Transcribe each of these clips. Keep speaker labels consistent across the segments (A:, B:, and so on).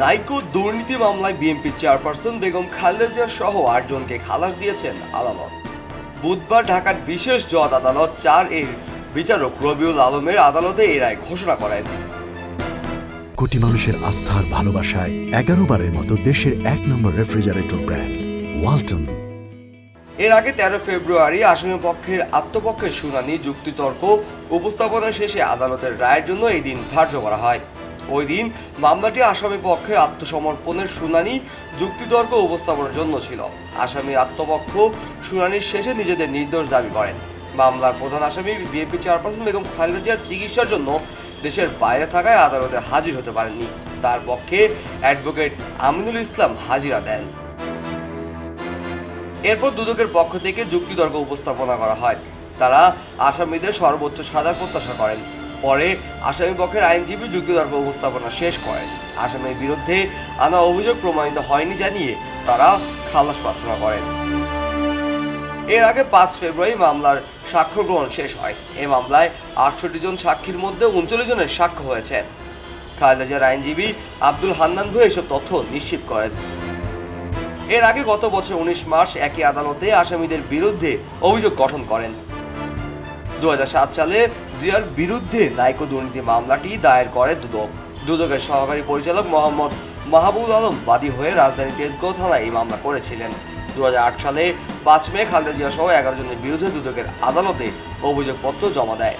A: নাইকো দুর্নীতি মামলায় BNP chairperson Begum Khaleda Zia সহ আটজনকে খালাস দিয়েছেন আদালত। বুধবার ঢাকার বিশেষ জজ আদালত চার এর বিচারক রবিউল আলমের আদালতে এ রায় ঘোষণা করেন।
B: কোটি মানুষের আস্থার ভালোবাসায় এগারো বারের মতো দেশের এক নম্বর রেফ্রিজারেটর ব্র্যান্ড ওয়ালটন।
A: এর আগে তেরো ফেব্রুয়ারি আসামি পক্ষের আত্মপক্ষের শুনানি যুক্তিতর্ক উপস্থাপনা শেষে আদালতের রায়ের জন্য এই দিন ধার্য করা হয়। ওই দিন মামলাটি আসামি পক্ষে আত্মসমর্পণের শুনানি যুক্তিতর্ক উপস্থাপনের জন্য ছিল। আসামির আত্মপক্ষ শুনানির শেষে নিজেদের নির্দোষ দাবি করেন। মামলার প্রধান আসামি বিএনপি চেয়ারপারসন বেগম খালেদা জিয়ার চিকিৎসার জন্য দেশের বাইরে থাকায় আদালতে হাজির হতে পারেননি। তার পক্ষে অ্যাডভোকেট আমিনুল ইসলাম হাজিরা দেন। এরপর দুদকের পক্ষ থেকে যুক্তিতর্ক উপস্থাপনা করা হয়। তারা আসামিদের সর্বোচ্চ সাজার প্রত্যাশা করেন। পরে আসামি পক্ষের আইনজীবী যুক্তিতর্ক উপস্থাপনা শেষ করেন। আসামির বিরুদ্ধে আনা অভিযোগ প্রমাণিত হয়নি জানিয়ে তারা খালাস প্রার্থনা করেন। এর আগে পাঁচ ফেব্রুয়ারি মামলার সাক্ষ্য গ্রহণ শেষ হয়। এই মামলায় আটষট্টি জন সাক্ষীর মধ্যে উনচল্লিশ জনের সাক্ষ্য হয়েছে। খালেদা জিয়ার আইনজীবী আব্দুল হান্নান ভুঁই এসব তথ্য নিশ্চিত করেন। এর আগে গত বছর উনিশ মার্চ একই আদালতে আসামিদের বিরুদ্ধে অভিযোগ গঠন করেন। দু হাজার সাত সালে জিয়ার বিরুদ্ধে নাইকো দুর্নীতি মামলাটি দায়ের করে দুদক। দুদকের সহকারী পরিচালক মোহাম্মদ মাহবুব আলম বাদী হয়ে রাজধানী তেজগাঁও থানায় এই মামলা করেছিলেন। দুহাজার আট সালে পাঁচ মে খালেদা জিয়া সহ এগারো জনের বিরুদ্ধে দুদকের আদালতে অভিযোগপত্র জমা দেয়।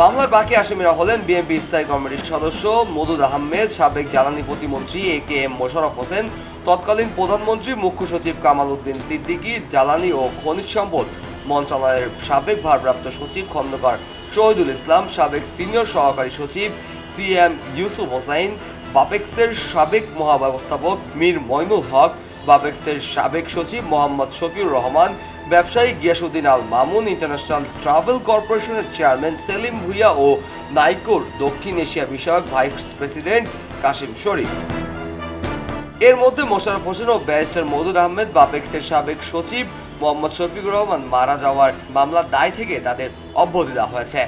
A: মামলার বাকি আসামিরা হলেন বিএনপি স্থায়ী কমিটির সদস্য মদুদ আহমেদ, সাবেক জ্বালানি প্রতিমন্ত্রী A K M Mosharraf Hossain, তৎকালীন প্রধানমন্ত্রী মুখ্য সচিব কামাল উদ্দিন সিদ্দিকী, জ্বালানি ও খনিজ সম্পদ মন্ত্রণালয়ের সাবেক ভারপ্রাপ্ত সচিব খন্দকার শহীদুল ইসলাম, সাবেক সিনিয়র সহকারী সচিব সি এম ইউসুফ হোসাইন, বাপেক্সের সাবেক মহাব্যবস্থাপক মীর মইনুল হক, বাপেক্সের সাবেক সচিব মোহাম্মদ শফিউর রহমান, ব্যবসায়ী গিয়াসুদ্দিন আল মামুন, ইন্টারন্যাশনাল ট্রাভেল কর্পোরেশনের চেয়ারম্যান সেলিম ভুইয়া ও নাইকোর দক্ষিণ এশিয়া বিষয়ক ভাইস প্রেসিডেন্ট কাশিম শরীফ। এর মধ্যে মোশারফ হোসেন ও ব্যারিস্টার মদুদ আহমেদ, বাপেক্সের সাবেক সচিব মোহাম্মদ শফিকুর রহমান মারা যাওয়ার মামলার দায় থেকে তাদের অব্যাহতি দেওয়া হয়েছে।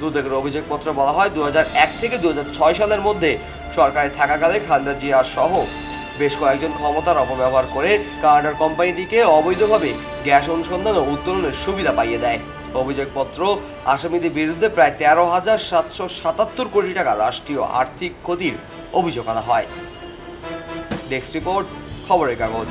A: দুদকের অভিযোগপত্র বলা হয় দু হাজার এক থেকে দু হাজার ছয় সালের মধ্যে সরকারে থাকাকালে খালেদা জিয়া সহ বেশ কয়েকজন ক্ষমতার অপব্যবহার করে কানাডার কোম্পানিটিকে অবৈধভাবে গ্যাস অনুসন্ধান ও উত্তোলনের সুবিধা পাইয়ে দেয়। অভিযোগপত্র আসামিদের বিরুদ্ধে প্রায় তেরো হাজার সাতশো সাতাত্তর কোটি টাকা রাষ্ট্রীয় আর্থিক ক্ষতির অভিযোগ আনা হয়। ডেস্ক রিপোর্ট, খবরের কাগজ।